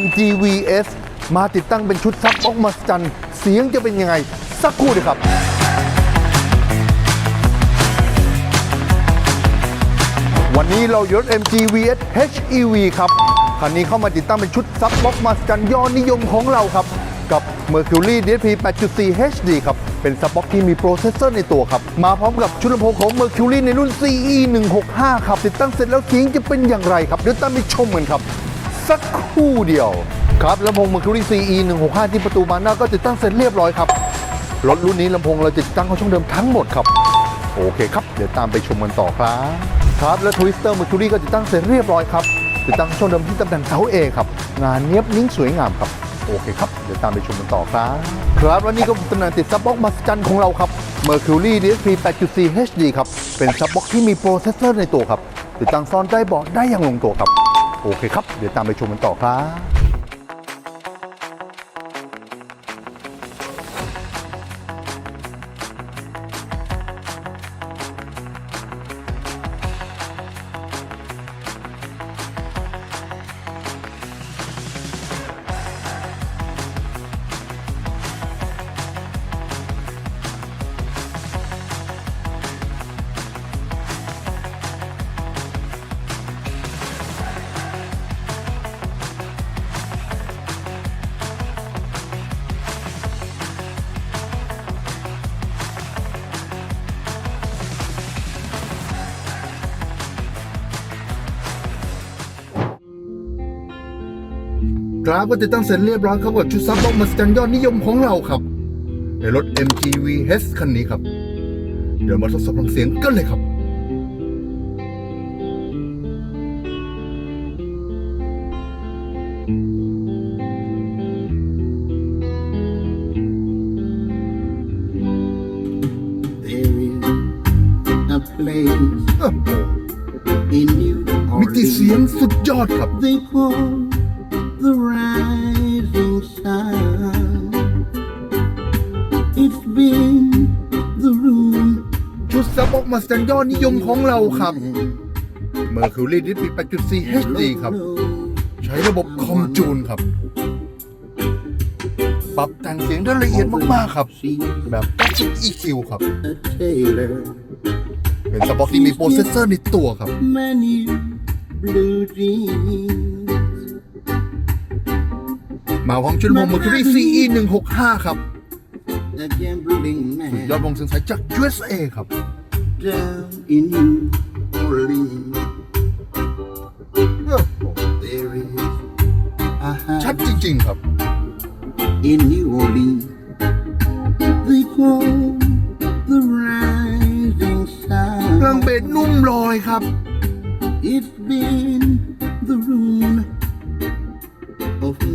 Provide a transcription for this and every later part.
MGVS มาติดตั้งเป็นชุดซับบ็อกมาสจันเสียงจะเป็นยังไง สักครู่เดียวครับวันนี้เรายศ MG VS HEV ครับ คันนี้เข้ามาติดตั้งเป็นชุดซับบ็อกมาสจันยอดนิยมของเราครับ กับ Mercury DSP 8.4 HD ครับ เป็นซับบ็อกที่มีโปรเซสเซอร์ในตัวครับ มาพร้อมกับชุดลำโพงของ Mercury ในรุ่น CE 165ครับ ติดตั้งเสร็จแล้วเสียงจะเป็นอย่างไรครับ เดี๋ยวตามไปชมกันครับ สักครู่เดียว ครับลำโพง Mercury CE 165 ที่ประตูบานหน้าก็ติดตั้งเสร็จเรียบร้อยครับ รถรุ่นนี้ลำโพงเราจะติดตั้งเข้าช่องเดิมทั้งหมดครับ โอเคครับ เดี๋ยวตามไปชมกันต่อครับ ครับและทวิสเตอร์มือทูรี่ก็ติดตั้งเสร็จเรียบร้อยครับ ติดตั้งช่องเดิมที่ตำแหน่งเสาเอครับ งานเนียบนิ่งสวยงามครับ โอเคครับ เดี๋ยวตามไปชมกันต่อครับ ครับและนี่ก็เป็นตำแหน่งติดซับบ็อกมาสจันของเราครับ Mercury DSP 8.4 HD ครับ เป็นซับบ็อกที่มีโปรเซสเซอร์ในตัวครับ ติดตั้งซ่อนใต้เบาะได้อย่างลงตัวครับ โอเคครับ เดี๋ยวตามไปชมกันต่อครับ กราฟก็ติดตั้งเสร็จเรียบร้อยครับกับชุดซับบ็อกมาสจันยอดนิยมของเราครับ ในรถ MGV H คันนี้ครับ เดี๋ยวมาทดสอบฟังเสียงกันเลยครับ There is a place โอ้โห in New มิติเสียง Orleans สุดยอดครับ they call the rising sun. It's been the room ชุดซับบ็อกมาสจันยอดนิยมของเราครับ Mercury DP 8.4 HD ครับ ใช้ระบบคอมจูนครับ ปรับแต่งเสียงได้ละเอียดมากๆครับ แบบ Classic EQ ครับ a tailor เป็นซับบ็อกที่มีโปรเซสเซอร์ในตัวครับ many blue jeans มาพร้อมชุดลำโพง Mercury CE 165ครับ a gambling สุดยอด man วงเสียงสายจาก USA ครับ down in New Orleans there is a ชัด house จริง ๆ ครับ in New Orleans. They call the rising เครื่อง sun. เบสนุ่มลอยครับ It's been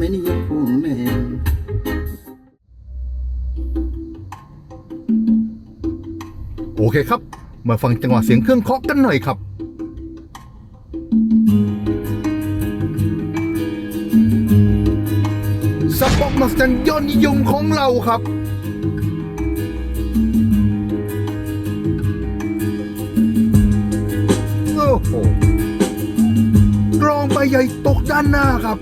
of many a poor man. โอเคครับ มาฟังจังหวะเสียงเครื่องเคาะกันหน่อยครับซับบ็อกมาสจันยอดนิยมของเราครับโอ้โหรองใบใหญ่ตกด้านหน้าครับ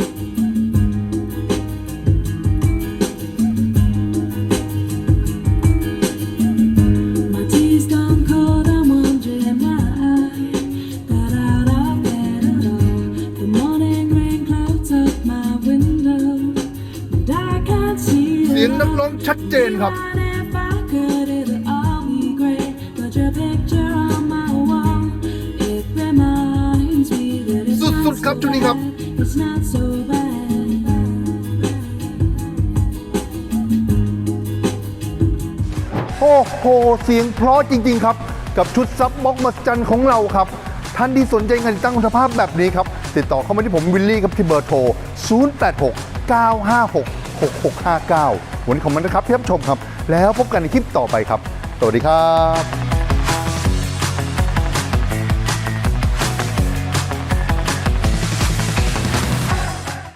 ยง the นักร้องชัดเจนครับ สุดๆครับ so ชุดนี้ครับโอ้โห เสียงเพราะจริง ๆ ครับ กับชุดซับบ็อกมาสจันของเราครับ ท่านที่สนใจงานติดตั้งคุณภาพแบบนี้ครับ ติดต่อเข้ามาที่ผมวิลลี่ครับที่เบอร์โทร 086 956 6659 วันนี้ขอบคุณนะครับที่รับชมครับ แล้วพบกันในคลิปต่อไปครับ สวัสดีครับ